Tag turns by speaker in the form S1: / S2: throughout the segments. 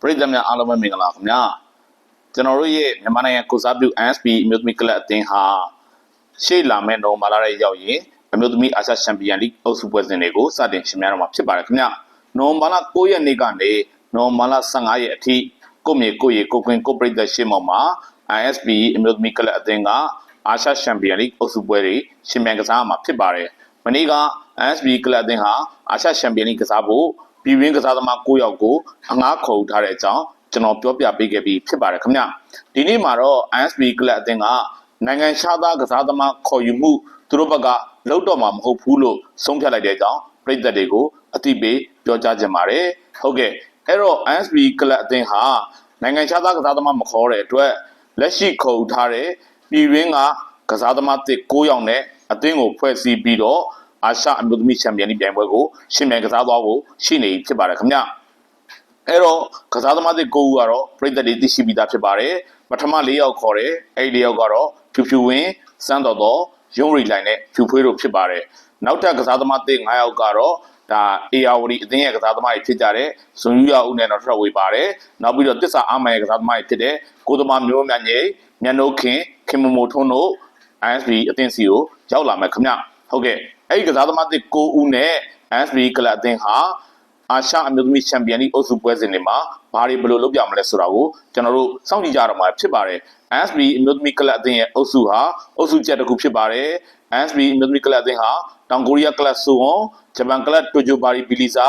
S1: ပရိသတ်များအားလုံးပဲမင်္ဂလာခင်ဗျာကျွန်တော်တို့ရဲ့မြန်မာနိုင်ငံကိုစားပြု NSP အမျိုးသမီးကလပ်အသင်းဟာရှေ့လာမယ့်နိုဝင်ဘာလရဲ့ရောက်ရင်အမျိုးသမီးအာရှချန်ပီယံလိအုပ်စုပွဲစဉ်တွေကိုစတင်ရှင်များတော့မှာဖြစ်ပါတယ်ခင်ဗျာနိုဝင်ဘာလ9ရက်နေ့ကနေနိုဝင်ဘာလ15ရက်အထိကိုမြေကိုရေကိုကွင်းကိုပရိသတ်ရှေ့မောက်မှာ ISP အမျိုးသမီးကလပ်အသင်းကအာရှချန်ပီယံလိအုပ်စုပွဲတွေရှင်မြန်ကစားမှာဖြစ်ပါတယ်မနေ့က ISP ကလပ်အသင်းဟာအာရှချန်ပီယံလိကစားဖို့ ပြည်ရင်းကစားသမား9ယောက်ကိုအငှားခေါ်ထားတဲ့အကြောင်းကျွန်တော်ပြောပြပေးခဲ့ပြီးဖြစ်ပါတယ်ခင်ဗျဒီနေ့မှာတော့ ISB ကလပ်အသင်းကနိုင်ငံခြားသားကစားသမားခေါ်ယူမှုသူတို့ဘက်ကလောက်တော့မှာမဟုတ်ဘူးလို့ဆုံးဖြတ်လိုက်တဲ့အကြောင်းပြည်သက်တွေကိုအသိပေးပြောကြားခြင်းပါတယ်ဟုတ်ကဲ့အဲ့တော့ ISB ကလပ်အသင်းဟာနိုင်ငံခြားသားကစားသမားမခေါ်တဲ့အတွက်လက်ရှိခေါ်ယူထားတဲ့ပြည်ရင်းကကစားသမားတစ်9ယောက်နဲ့အသင်းကိုဖွဲ့စည်းပြီးတော့ အာရှအမျိုးသမီးချန်ပီယံလိပြိုင်ပွဲကိုရှင်မြန်ကစားသွားဖို့ရှိနေပြီဖြစ်ပါတယ်ခင်ဗျအဲ့တော့ကစားသမားတွေကိုဦးကတော့ပြည်သက်တွေသိရှိပြီးသားဖြစ်ပါတယ်ပထမ၄ယောက်ခေါ်တယ်အဲ့ဒီ၄ယောက်ကတော့ဖြူဖြူဝင်းစန်းတော်တော်ရုံးရီလိုင်းနဲ့ဖြူဖွေးတို့ဖြစ်ပါတယ်နောက်ထပ်ကစားသမားတွေ၅ယောက်ကတော့ဒါအေယာဝတီအသင်းရဲ့ကစားသမားတွေဖြစ်ကြတဲ့ဇွန်ယူရဦးနဲ့တော့ထွက်ဝေးပါတယ်နောက်ပြီးတော့တစ္ဆာအာမန်ရဲ့ကစားသမားတွေဖြစ်တဲ့ကိုသမားမျိုးမြတ်ငယ်မြတ်နိုးခင်ခင်မမိုထွန်းတို့ ISB အသင်းစီကိုရောက်လာမယ်ခင်ဗျ ဟုတ်ကဲ့အဲ့ဒီကစားသမားတွေ9ဦးနဲ့ ISB ကလပ်အသင်းဟာအာရှအမျိုးသမီးချန်ပီယံလိအုပ်စုပွဲစဉ်တွေမှာဘာတွေဘယ်လိုလုပ်ပြမလဲဆိုတာကိုကျွန်တော်တို့စောင့်ကြည့်ကြတော့မှာဖြစ်ပါတယ်။ ASB အမျိုးသမီးကလပ်အသင်းရဲ့အုပ်စုဟာအုပ်စုချက်တစ်ခုဖြစ်ပါတယ်။ ASB အမျိုးသမီးကလပ်အသင်းဟာတောင်ကိုရီးယားကလပ်ဆိုဝွန်ဂျပန်ကလပ်တိုကျိုဘာရီဘီလီဇာ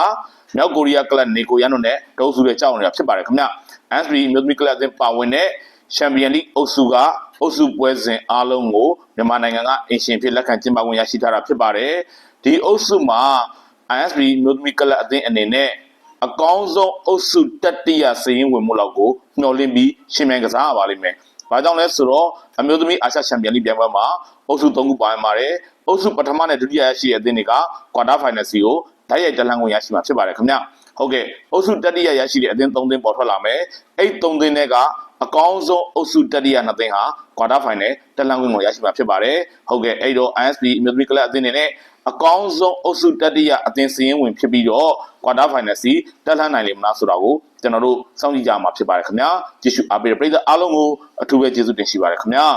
S1: မြောက်ကိုရီးယားကလပ်နေကိုရန်တို့နဲ့တအုပ်စုတွေကြောက်နေတာဖြစ်ပါတယ်ခင်ဗျ။ ASB အမျိုးသမီးကလပ်အသင်းပါဝင်တဲ့ ချန်ပီယံလိအုပ်စုကအုပ်စုပွဲစဉ်အားလုံးကိုမြန်မာနိုင်ငံကအင်ရှင်ဖြစ်လက်ခံကျင်းပခွင့်ရရှိထားတာဖြစ်ပါတယ်။ဒီအုပ်စုမှာ ISB မျိုးသမီးကလပ်အသင်းအနေနဲ့အကောင်းဆုံးအုပ်စုတတိယစရင်ဝင်မှုလောက်ကိုမျှော်လင့်ပြီးရှင်မြန်ကစားရပါလိမ့်မယ်။ဘာကြောင့်လဲဆိုတော့အမျိုးသမီးအာရှချန်ပီယံလိပြိုင်ပွဲမှာအုပ်စု၃ခုပါဝင်ပါတယ်။အုပ်စုပထမနဲ့ဒုတိယရရှိတဲ့အသင်းတွေကကွာတာဖိုင်နယ်စီကိုဓာတ်ရိုက်တလန်းဝင်ရရှိမှာဖြစ်ပါတယ်ခင်ဗျ။ဟုတ်ကဲ့အုပ်စုတတိယရရှိတဲ့အသင်း၃သင်းပေါ်ထွက်လာမယ်။အဲ့၃သင်းတွေက အကောင်းဆုံးအုပ်စုတတိယနှစ်သင်းဟာကွာတာဖိုင်နယ်တလန်းဝင်ကိုရရှိမှာဖြစ်ပါတယ်။ဟုတ်ကဲ့အဲ့တော့ ISB အမျိုးသမီးကလပ်အသင်းတွေနဲ့အကောင်းဆုံးအုပ်စုတတိယအသင်းစည်းရင်းဝင်ဖြစ်ပြီးတော့ကွာတာဖိုင်နယ်စီတက်လှမ်းနိုင်လိမ့်မလားဆိုတာကိုကျွန်တော်တို့စောင့်ကြည့်ကြမှာဖြစ်ပါတယ်ခင်ဗျာကြည့်ရှုအားပေးတဲ့ပရိသတ်အားလုံးကိုအထူးပဲကျေးဇူးတင်ရှိပါတယ်ခင်ဗျာ